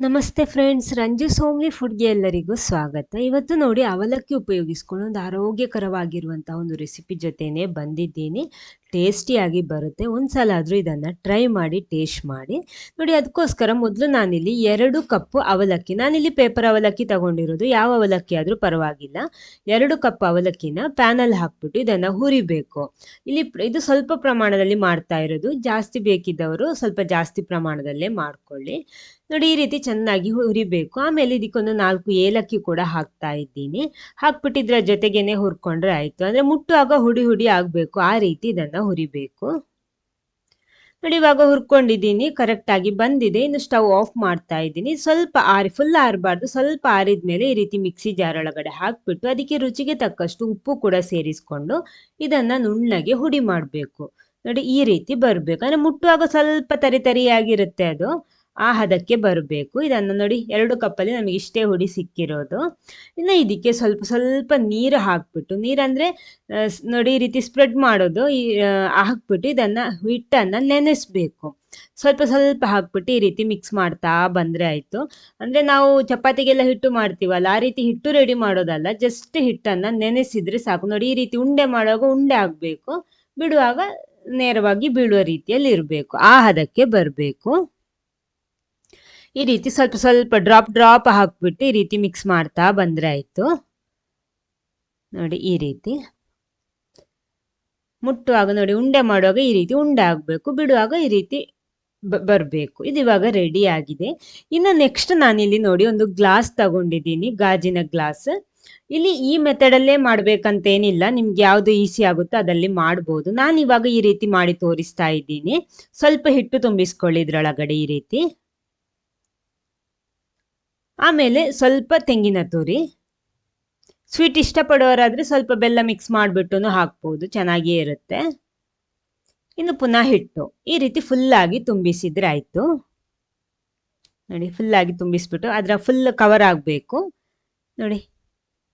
ನಮಸ್ತೆ ಫ್ರೆಂಡ್ಸ್ ರಂಜು ಸೋಮ್ಲಿ ಫುಡ್ಗೆ ಎಲ್ಲರಿಗೂ ಸ್ವಾಗತ. ಇವತ್ತು ನೋಡಿ ಅವಲಕ್ಕಿ ಉಪಯೋಗಿಸ್ಕೊಂಡು ಒಂದು ಆರೋಗ್ಯಕರವಾಗಿರುವಂಥ ಒಂದು ರೆಸಿಪಿ ಜೊತೆನೇ ಬಂದಿದ್ದೀನಿ. ಟೇಸ್ಟಿಯಾಗಿ ಬರುತ್ತೆ. ಒಂದು ಸಲ ಆದರೂ ಇದನ್ನು ಟ್ರೈ ಮಾಡಿ ಟೇಸ್ಟ್ ಮಾಡಿ. ನೋಡಿ, ಅದಕ್ಕೋಸ್ಕರ ಮೊದಲು ನಾನಿಲ್ಲಿ ಎರಡು ಕಪ್ಪು ಅವಲಕ್ಕಿ, ನಾನಿಲ್ಲಿ ಪೇಪರ್ ಅವಲಕ್ಕಿ ತಗೊಂಡಿರೋದು. ಯಾವ ಅವಲಕ್ಕಿ ಆದರೂ ಪರವಾಗಿಲ್ಲ. ಎರಡು ಕಪ್ ಅವಲಕ್ಕಿನ ಪ್ಯಾನಲ್ಲಿ ಹಾಕ್ಬಿಟ್ಟು ಇದನ್ನು ಹುರಿಬೇಕು. ಇಲ್ಲಿ ಇದು ಸ್ವಲ್ಪ ಪ್ರಮಾಣದಲ್ಲಿ ಮಾಡ್ತಾ ಇರೋದು. ಜಾಸ್ತಿ ಬೇಕಿದ್ದವರು ಸ್ವಲ್ಪ ಜಾಸ್ತಿ ಪ್ರಮಾಣದಲ್ಲೇ ಮಾಡ್ಕೊಳ್ಳಿ. ನೋಡಿ, ಈ ರೀತಿ ಚೆನ್ನಾಗಿ ಹುರಿಬೇಕು. ಆಮೇಲೆ ಇದಕ್ಕೊಂದು ನಾಲ್ಕು ಏಲಕ್ಕಿ ಕೂಡ ಹಾಕ್ತಾ ಇದ್ದೀನಿ. ಹಾಕ್ಬಿಟ್ಟಿದ್ರ ಜೊತೆಗೇನೆ ಹುರ್ಕೊಂಡ್ರೆ ಆಯ್ತು. ಅಂದ್ರೆ ಮುಟ್ಟುವಾಗ ಹುಡಿ ಹುಡಿ ಆಗಬೇಕು. ಆ ರೀತಿ ಇದನ್ನ ಹುರಿಬೇಕು. ನೋಡಿ, ಇವಾಗ ಹುರ್ಕೊಂಡಿದ್ದೀನಿ ಕರೆಕ್ಟಾಗಿ ಬಂದಿದೆ. ಇನ್ನು ಸ್ಟವ್ ಆಫ್ ಮಾಡ್ತಾ ಇದ್ದೀನಿ. ಸ್ವಲ್ಪ ಆರಿ ಫುಲ್ ಆರಬಾರ್ದು. ಸ್ವಲ್ಪ ಆರಿದ ಮೇಲೆ ಈ ರೀತಿ ಮಿಕ್ಸಿ ಜಾರ್ ಒಳಗಡೆ ಹಾಕ್ಬಿಟ್ಟು ಅದಕ್ಕೆ ರುಚಿಗೆ ತಕ್ಕಷ್ಟು ಉಪ್ಪು ಕೂಡ ಸೇರಿಸ್ಕೊಂಡು ಇದನ್ನ ನುಣ್ಣಗೆ ಹುಡಿ ಮಾಡಬೇಕು. ನೋಡಿ, ಈ ರೀತಿ ಬರಬೇಕು. ಅಂದ್ರೆ ಮುಟ್ಟುವಾಗ ಸ್ವಲ್ಪ ತರಿ ತರಿಯಾಗಿರುತ್ತೆ ಅದು. ಆ ಹದಕ್ಕೆ ಬರಬೇಕು. ಇದನ್ನು ನೋಡಿ ಎರಡು ಕಪ್ಪಲ್ಲಿ ನಮಗೆ ಇಷ್ಟೇ ಹುಡಿ ಸಿಕ್ಕಿರೋದು. ಇನ್ನು ಇದಕ್ಕೆ ಸ್ವಲ್ಪ ಸ್ವಲ್ಪ ನೀರು ಹಾಕ್ಬಿಟ್ಟು, ನೀರಂದರೆ ನೋಡಿ ಈ ರೀತಿ ಸ್ಪ್ರೆಡ್ ಮಾಡೋದು, ಈ ಹಾಕ್ಬಿಟ್ಟು ಇದನ್ನು ಹಿಟ್ಟನ್ನು ನೆನೆಸ್ಬೇಕು. ಸ್ವಲ್ಪ ಸ್ವಲ್ಪ ಹಾಕ್ಬಿಟ್ಟು ಈ ರೀತಿ ಮಿಕ್ಸ್ ಮಾಡ್ತಾ ಬಂದರೆ ಆಯಿತು. ಅಂದರೆ ನಾವು ಚಪಾತಿಗೆಲ್ಲ ಹಿಟ್ಟು ಮಾಡ್ತೀವಲ್ಲ, ಆ ರೀತಿ ಹಿಟ್ಟು ರೆಡಿ ಮಾಡೋದಲ್ಲ ಜಸ್ಟ್ ಹಿಟ್ಟನ್ನು ನೆನೆಸಿದರೆ ಸಾಕು. ನೋಡಿ ಈ ರೀತಿ ಉಂಡೆ ಮಾಡುವಾಗ ಉಂಡೆ ಆಗಬೇಕು ಬಿಡುವಾಗ ನೇರವಾಗಿ ಬೀಳುವ ರೀತಿಯಲ್ಲಿ ಇರಬೇಕು. ಆ ಹದಕ್ಕೆ ಬರಬೇಕು. ಈ ರೀತಿ ಸ್ವಲ್ಪ ಸ್ವಲ್ಪ ಡ್ರಾಪ್ ಡ್ರಾಪ್ ಹಾಕ್ಬಿಟ್ಟು ಈ ರೀತಿ ಮಿಕ್ಸ್ ಮಾಡ್ತಾ ಬಂದ್ರೆ ಆಯ್ತು. ನೋಡಿ ಈ ರೀತಿ. ಮುಟ್ಟುವಾಗ ನೋಡಿ ಉಂಡೆ ಮಾಡುವಾಗ ಈ ರೀತಿ ಉಂಡೆ ಆಗಬೇಕು ಬಿಡುವಾಗ ಈ ರೀತಿ ಬರಬೇಕು. ಇದು ಇವಾಗ ರೆಡಿ ಆಗಿದೆ. ಇನ್ನು ನೆಕ್ಸ್ಟ್ ನಾನಿಲ್ಲಿ ನೋಡಿ ಒಂದು ಗ್ಲಾಸ್ ತಗೊಂಡಿದ್ದೀನಿ, ಗಾಜಿನ ಗ್ಲಾಸ್ ಇಲ್ಲಿ ಈ ಮೆಥಡಲ್ಲೇ ಮಾಡ್ಬೇಕಂತೇನಿಲ್ಲ, ನಿಮ್ಗೆ ಯಾವುದು ಈಸಿ ಆಗುತ್ತೋ ಅದಲ್ಲಿ ಮಾಡ್ಬೋದು. ನಾನು ಇವಾಗ ಈ ರೀತಿ ಮಾಡಿ ತೋರಿಸ್ತಾ ಇದ್ದೀನಿ. ಸ್ವಲ್ಪ ಹಿಟ್ಟು ತುಂಬಿಸ್ಕೊಳ್ಳಿ ಇದ್ರೊಳಗಡೆ ಈ ರೀತಿ. ಆಮೇಲೆ ಸ್ವಲ್ಪ ತೆಂಗಿನ ತುರಿ. ಸ್ವೀಟ್ ಇಷ್ಟಪಡೋರಾದರೆ ಸ್ವಲ್ಪ ಬೆಲ್ಲ ಮಿಕ್ಸ್ ಮಾಡಿಬಿಟ್ಟು ಹಾಕ್ಬೋದು ಚೆನ್ನಾಗಿಯೇ ಇರುತ್ತೆ. ಇನ್ನು ಪುನಃ ಹಿಟ್ಟು. ಈ ರೀತಿ ಫುಲ್ಲಾಗಿ ತುಂಬಿಸಿದ್ರೆ ಆಯಿತು. ನೋಡಿ ಫುಲ್ಲಾಗಿ ತುಂಬಿಸ್ಬಿಟ್ಟು, ಅದರ ಫುಲ್ ಕವರ್ ಆಗಬೇಕು. ನೋಡಿ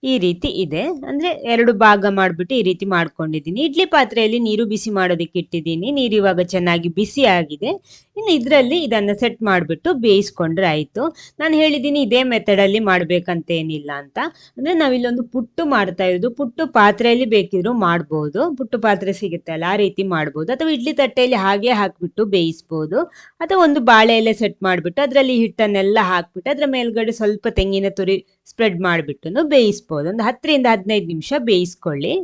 ಈ ರೀತಿ ಇದೆ. ಅಂದ್ರೆ ಎರಡು ಭಾಗ ಮಾಡಿಬಿಟ್ಟು ಈ ರೀತಿ ಮಾಡ್ಕೊಂಡಿದ್ದೀನಿ. ಇಡ್ಲಿ ಪಾತ್ರೆಯಲ್ಲಿ ನೀರು ಬಿಸಿ ಮಾಡೋದಕ್ಕೆ ಇಟ್ಟಿದ್ದೀನಿ. ನೀರು ಇವಾಗ ಚೆನ್ನಾಗಿ ಬಿಸಿ ಆಗಿದೆ. ಇನ್ನು ಇದರಲ್ಲಿ ಇದನ್ನು ಸೆಟ್ ಮಾಡಿಬಿಟ್ಟು ಬೇಯಿಸ್ಕೊಂಡ್ರೆ ಆಯಿತು. ನಾನು ಹೇಳಿದ್ದೀನಿ ಇದೇ ಮೆಥಡಲ್ಲಿ ಮಾಡಬೇಕಂತ ಏನಿಲ್ಲ ಅಂತ. ಅಂದರೆ ನಾವಿಲ್ಲೊಂದು ಪುಟ್ಟು ಮಾಡ್ತಾ ಇರೋದು. ಪುಟ್ಟು ಪಾತ್ರೆಯಲ್ಲಿ ಬೇಕಿದ್ರು ಮಾಡ್ಬೋದು. ಪುಟ್ಟು ಪಾತ್ರೆ ಸಿಗುತ್ತೆ ಅಲ್ಲ, ಆ ರೀತಿ ಮಾಡ್ಬೋದು. ಅಥವಾ ಇಡ್ಲಿ ತಟ್ಟೆಯಲ್ಲಿ ಹಾಗೆ ಹಾಕಿಬಿಟ್ಟು ಬೇಯಿಸ್ಬೋದು. ಅಥವಾ ಒಂದು ಬಾಳೆ ಎಲೆ ಸೆಟ್ ಮಾಡಿಬಿಟ್ಟು ಅದರಲ್ಲಿ ಹಿಟ್ಟನ್ನೆಲ್ಲ ಹಾಕ್ಬಿಟ್ಟು ಅದರ ಮೇಲ್ಗಡೆ ಸ್ವಲ್ಪ ತೆಂಗಿನ ತುರಿ ಸ್ಪ್ರೆಡ್ ಮಾಡಿಬಿಟ್ಟು ಬೇಯಿಸ್ಬೋದು. ಒಂದು ಹತ್ತರಿಂದ ಹದಿನೈದು ನಿಮಿಷ ಬೇಯಿಸ್ಕೊಳ್ಳಿ.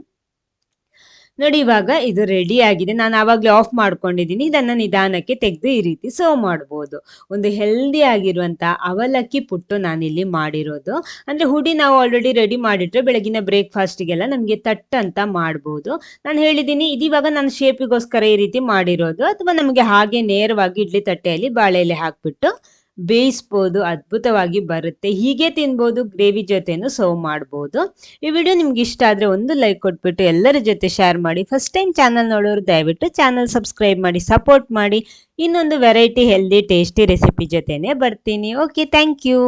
ನೋಡಿ, ಇವಾಗ ಇದು ರೆಡಿ ಆಗಿದೆ. ನಾನು ಆವಾಗಲೇ ಆಫ್ ಮಾಡ್ಕೊಂಡಿದ್ದೀನಿ. ಇದನ್ನು ನಿಧಾನಕ್ಕೆ ತೆಗೆದು ಈ ರೀತಿ ಸರ್ವ್ ಮಾಡ್ಬೋದು. ಒಂದು ಹೆಲ್ದಿ ಆಗಿರುವಂಥ ಅವಲಕ್ಕಿ ಪುಟ್ಟು ನಾನಿಲ್ಲಿ ಮಾಡಿರೋದು. ಅಂದರೆ ಹುಡಿ ನಾವು ಆಲ್ರೆಡಿ ರೆಡಿ ಮಾಡಿಟ್ರೆ ಬೆಳಗಿನ ಬ್ರೇಕ್ಫಾಸ್ಟಿಗೆಲ್ಲ ನಮಗೆ ತಟ್ ಅಂತ ಮಾಡ್ಬೋದು. ನಾನು ಹೇಳಿದ್ದೀನಿ ಇದಿವಾಗ ನಾನು ಶೇಪಿಗೋಸ್ಕರ ಈ ರೀತಿ ಮಾಡಿರೋದು. ಅಥವಾ ನಮಗೆ ಹಾಗೆ ನೇರವಾಗಿ ಇಡ್ಲಿ ತಟ್ಟೆಯಲ್ಲಿ ಬಾಳೆ ಎಲೆ ಹಾಕ್ಬಿಟ್ಟು ಬೇಯಿಸ್ಬೋದು, ಅದ್ಭುತವಾಗಿ ಬರುತ್ತೆ. ಹೀಗೆ ತಿನ್ಬೋದು, ಗ್ರೇವಿ ಜೊತೆನೂ ಸರ್ವ್ ಮಾಡ್ಬೋದು. ಈ ವಿಡಿಯೋ ನಿಮ್ಗೆ ಇಷ್ಟ ಆದರೆ ಒಂದು ಲೈಕ್ ಕೊಟ್ಬಿಟ್ಟು ಎಲ್ಲರ ಜೊತೆ ಶೇರ್ ಮಾಡಿ. ಫಸ್ಟ್ ಟೈಮ್ ಚಾನಲ್ ನೋಡೋರು ದಯವಿಟ್ಟು ಚಾನಲ್ ಸಬ್ಸ್ಕ್ರೈಬ್ ಮಾಡಿ ಸಪೋರ್ಟ್ ಮಾಡಿ. ಇನ್ನೊಂದು ವೆರೈಟಿ ಹೆಲ್ದಿ ಟೇಸ್ಟಿ ರೆಸಿಪಿ ಜೊತೆನೇ ಬರ್ತೀನಿ. Okay thank you